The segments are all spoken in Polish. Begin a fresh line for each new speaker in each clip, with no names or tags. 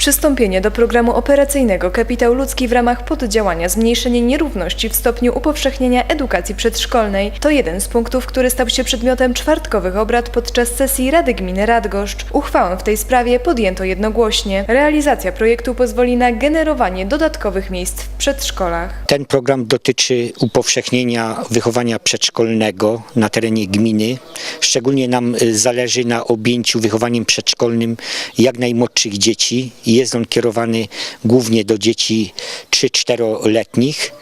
Przystąpienie do programu operacyjnego Kapitał Ludzki w ramach poddziałania Zmniejszenie nierówności w stopniu upowszechnienia edukacji przedszkolnej to jeden z punktów, który stał się przedmiotem czwartkowych obrad podczas sesji Rady Gminy Radgoszcz. Uchwałę w tej sprawie podjęto jednogłośnie. Realizacja projektu pozwoli na generowanie dodatkowych miejsc w przedszkolach.
Ten program dotyczy upowszechnienia wychowania przedszkolnego na terenie gminy. Szczególnie nam y, zależy na objęciu wychowaniem przedszkolnym jak najmłodszych dzieci. Jest on kierowany głównie do dzieci 3-4-letnich,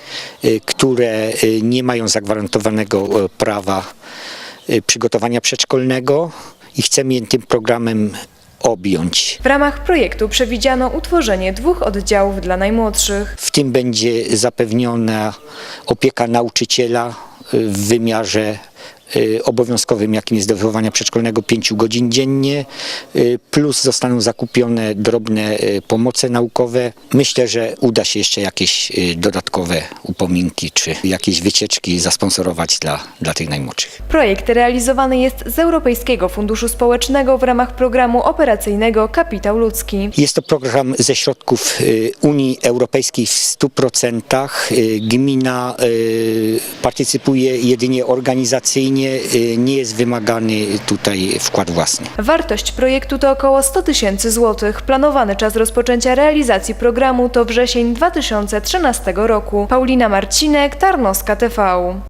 y, które y, nie mają zagwarantowanego y, prawa y, przygotowania przedszkolnego i chcemy je tym programem objąć.
W ramach projektu przewidziano utworzenie dwóch oddziałów dla najmłodszych.
W tym będzie zapewniona opieka nauczyciela w wymiarze obowiązkowym, jakim jest do wychowania przedszkolnego 5 godzin dziennie, y, plus zostaną zakupione drobne y, pomoce naukowe. Myślę, że uda się jeszcze jakieś y, dodatkowe upominki czy jakieś wycieczki zasponsorować dla, dla tych najmłodszych.
Projekt realizowany jest z Europejskiego Funduszu Społecznego w ramach programu operacyjnego Kapitał Ludzki.
Jest to program ze środków y, Unii Europejskiej w 100%. Y, Gmina y, partycypuje jedynie organizacyjnie, y, nie jest wymagany tutaj wkład własny.
Wartość projektu to około 100 tysięcy złotych. Planowany czas rozpoczęcia realizacji programu to wrzesień 2013 roku. Paulina Marcinek, Tarnowska TV.